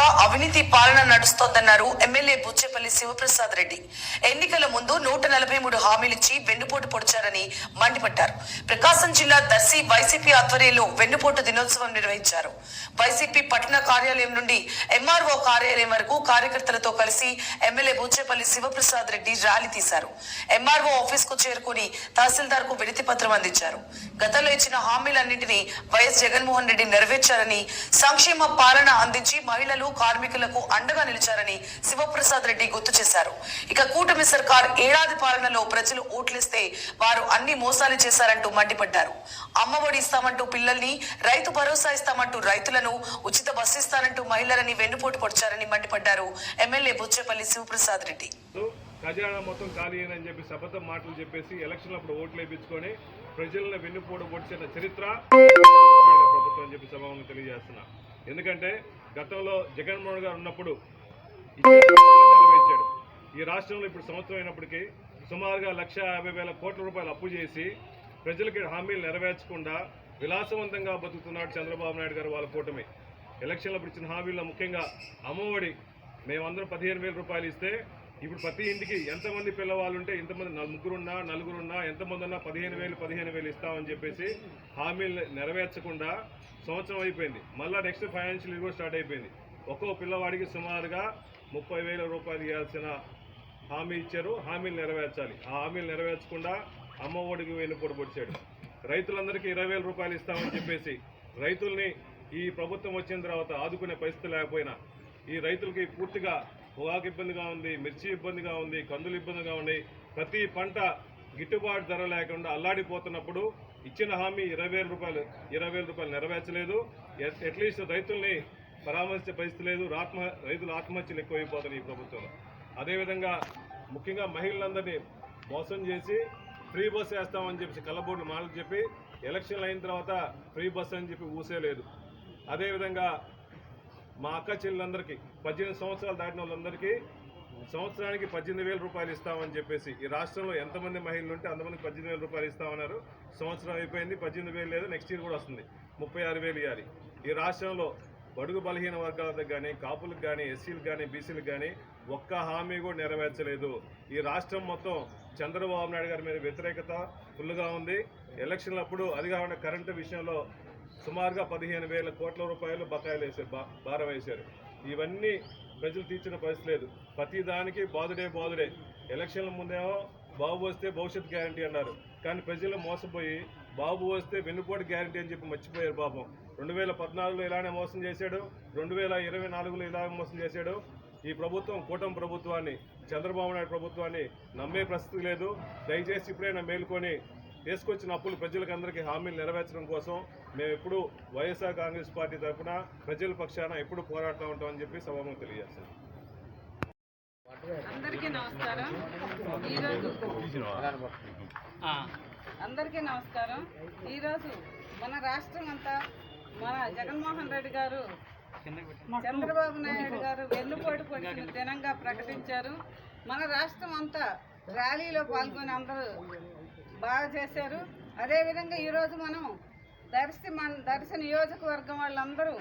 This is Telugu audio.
అవినీతి పాలన నడుస్తోందన్నారు ఎమ్మెల్యే బుచ్చేపల్లి శివప్రసాద్ రెడ్డి. ఎన్నికల ముందు నూట నలభై మూడు హామీలిచ్చి వెన్నుపోటు పొడిచారని మండిపడ్డారు. ప్రకాశం జిల్లా దర్శి వైసీపీ ఆధ్వర్యంలో వెన్నుపోటు దినోత్సవం నిర్వహించారు. వైసీపీ పట్టణ కార్యాలయం నుండి ఎంఆర్ఓ కార్యాలయం వరకు కార్యకర్తలతో కలిసి ఎమ్మెల్యే బుచ్చేపల్లి శివప్రసాద్ రెడ్డి ర్యాలీ తీశారు. ఎంఆర్ఓ ఆఫీస్కు చేరుకుని తహసీల్దార్కు వినతి పత్రం అందించారు. గతంలో ఇచ్చిన హామీలన్నింటినీ వైఎస్ జగన్మోహన్ రెడ్డి నెరవేర్చారని సంక్షేమ పాలన అందించి మహిళలు కార్మికులకు అండగా నిలిచారని శివప్రసాద్ రెడ్డి గుర్తు చేశారు. ఇక కూటమి సర్కార్ ఏడాది పాలనలో ప్రజలు ఓట్లేస్తే వారు అన్ని మోసాలు చేశారంటూ మండిపడ్డారు. అమ్మఒడి ఇస్తామంటూ పిల్లల్ని రైతు భరోసా ఇస్తామంటూ రైతులను ఉచిత బస్సు ఇస్తానంటూ మహిళలని వెన్నుపోటు పొడిచారని మండిపడ్డారు ఎమ్మెల్యే బుచ్చేపల్లి శివప్రసాద్ రెడ్డి. ఖజానా మొత్తం ఖాళీ అని చెప్పి అబద్ధం మాటలు చెప్పేసి ఎలక్షన్లు అప్పుడు ఓట్లు వేయించుకొని ప్రజలను వెన్నుపోటు పొడిచిన చరిత్ర ప్రభుత్వం అని చెప్పి సభాముఖంగా తెలియజేస్తున్నా. ఎందుకంటే గతంలో జగన్మోహన్ గారు ఉన్నప్పుడు నెరవేర్చాడు. ఈ రాష్ట్రంలో ఇప్పుడు సంవత్సరం అయినప్పటికీ సుమారుగా లక్ష యాభై వేల కోట్ల రూపాయలు అప్పు చేసి ప్రజలకి హామీలు నెరవేర్చకుండా విలాసవంతంగా బతుకుతున్నాడు చంద్రబాబు నాయుడు గారు వాళ్ళ కూటమి. ఎలక్షన్లప్పుడు ఇచ్చిన హామీల్లో ముఖ్యంగా అమ్మఒడి మేమందరం పదిహేను వేల రూపాయలు ఇస్తే ఇప్పుడు ప్రతి ఇంటికి ఎంతమంది పిల్లవాళ్ళు ఉంటే ఇంతమంది నలు- ముగ్గురున్నా నలుగురున్నా ఎంతమంది ఉన్నా పదిహేను వేలు పదిహేను వేలు ఇస్తామని చెప్పేసి హామీలు నెరవేర్చకుండా సంవత్సరం అయిపోయింది. మళ్ళీ నెక్స్ట్ ఫైనాన్షియల్ ఇయర్ కూడా స్టార్ట్ అయిపోయింది. ఒక్కో పిల్లవాడికి సుమారుగా ముప్పై వేల రూపాయలు ఇవ్వాల్సిన హామీ ఇచ్చారు. హామీలు నెరవేర్చాలి. ఆ హామీలు నెరవేర్చకుండా అమ్మ ఒడికి వెన్నుపోటు పొడిచాడు రైతులందరికీ ఇరవై వేల రూపాయలు ఇస్తామని చెప్పేసి రైతుల్ని ఈ ప్రభుత్వం వచ్చిన తర్వాత ఆదుకునే పరిస్థితి లేకపోయినా ఈ రైతులకి పూర్తిగా పొగాకు ఇబ్బందిగా ఉంది మిర్చి ఇబ్బందిగా ఉంది కందులు ఇబ్బందిగా ఉంది ప్రతి పంట గిట్టుబాటు ధర లేకుండా అల్లాడిపోతున్నప్పుడు ఇచ్చిన హామీ ఇరవై వేల రూపాయలు ఇరవై వేల రూపాయలు నెరవేర్చలేదు. ఎట్- అట్లీస్ట్ రైతుల్ని పరామర్శించే పరిస్థితి లేదు. ఆత్మ రైతుల ఆత్మహత్యలు ఎక్కువైపోతున్నాయి ఈ ప్రభుత్వంలో. అదేవిధంగా ముఖ్యంగా మహిళలందరినీ మోసం చేసి ఫ్రీ బస్ వేస్తామని చెప్పి కళ్ళబోర్డులు మాటలు చెప్పి ఎలక్షన్లు అయిన తర్వాత ఫ్రీ బస్ అని చెప్పి ఊసేలేదు. అదేవిధంగా మా అక్క చెల్లెలందరికీ పద్దెనిమిది సంవత్సరాలు దాటిన వాళ్ళందరికీ సంవత్సరానికి పద్దెనిమిది వేల రూపాయలు ఇస్తామని చెప్పేసి ఈ రాష్ట్రంలో ఎంతమంది మహిళలు ఉంటే అంతమందికి పద్దెనిమిది వేల రూపాయలు ఇస్తామన్నారు. సంవత్సరం అయిపోయింది పద్దెనిమిది వేలు లేదు నెక్స్ట్ ఇయర్ కూడా వస్తుంది. ముప్పై ఆరు వేలు ఇవ్వాలి ఈ రాష్ట్రంలో బడుగు బలహీన వర్గాలకు కానీ కాపులకు కానీ ఎస్సీలకు కానీ బీసీలకు కానీ ఒక్క హామీ కూడా నెరవేర్చలేదు. ఈ రాష్ట్రం మొత్తం చంద్రబాబు నాయుడు గారి మీద వ్యతిరేకత ఫుల్గా ఉంది. ఎలక్షన్లు అప్పుడు అది కాకుండా కరెంటు విషయంలో సుమారుగా పదిహేను వేల కోట్ల రూపాయలు బకాయిలు వేసారు బా- భారం వేశారు. ఇవన్నీ ప్రజలు తీర్చిన పరిస్థితి లేదు. ప్రతి దానికి బాధుడే బాధుడే. ఎలక్షన్ల ముందేమో బాబు వస్తే భవిష్యత్ గ్యారంటీ అన్నారు. కానీ ప్రజలు మోసపోయి బాబు వస్తే వెన్నుపోటు గ్యారంటీ అని చెప్పి మర్చిపోయారు పాపం. రెండు వేల పద్నాలుగులో ఇలానే మోసం చేశాడు. రెండు వేల ఇరవై నాలుగులో ఇలా మోసం చేశాడు. ఈ ప్రభుత్వం కూటమి ప్రభుత్వాన్ని చంద్రబాబు నాయుడు ప్రభుత్వాన్ని నమ్మే ప్రసక్తి లేదు. దయచేసి ఇప్పుడైనా మేల్కొని తీసుకొచ్చిన అప్పులు ప్రజలకు అందరికీ హామీలు నెరవేర్చడం కోసం మేము ఎప్పుడు వైఎస్ఆర్ కాంగ్రెస్ పార్టీ తరఫున ప్రజల పక్షాన ఎప్పుడు పోరాడుతూ ఉంటామని చెప్పి సభకు తెలియజేస్తాం అందరికీ నమస్కారం. ఈరోజు అందరికీ నమస్కారం. ఈరోజు మన రాష్ట్రం అంతా మన జగన్మోహన్ రెడ్డి గారు చంద్రబాబు నాయుడు గారు వెన్నుపోటు పొడిచిన దినంగా ప్రకటించారు. మన రాష్ట్రం అంతా ర్యాలీలో పాల్గొని అందరూ బాగా చేశారు. అదేవిధంగా ఈరోజు మనం దర్శి మన దర్శి నియోజకవర్గం వాళ్ళందరూ